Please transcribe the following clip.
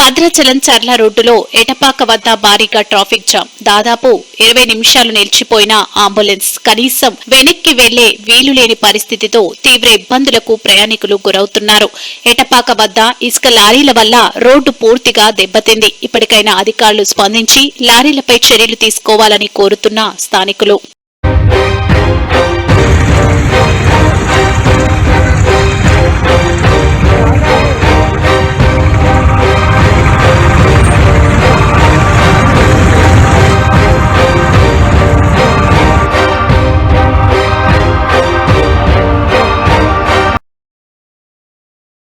భద్రాచలం చర్ల రోడ్డులో ఎటపాక వద్ద భారీగా ట్రాఫిక్ జామ్. దాదాపు ఇరవై నిమిషాలు నిలిచిపోయిన అంబులెన్స్ కనీసం వెనక్కి వెళ్ళే వీలు లేని పరిస్థితితో తీవ్ర ఇబ్బందులకు ప్రయాణికులు గురవుతున్నారు. ఎటపాక వద్ద ఇసుక లారీల వల్ల రోడ్డు పూర్తిగా దెబ్బతింది. ఇప్పటికైనా అధికారులు స్పందించి లారీలపై చర్యలు తీసుకోవాలని కోరుతున్న స్థానికులు.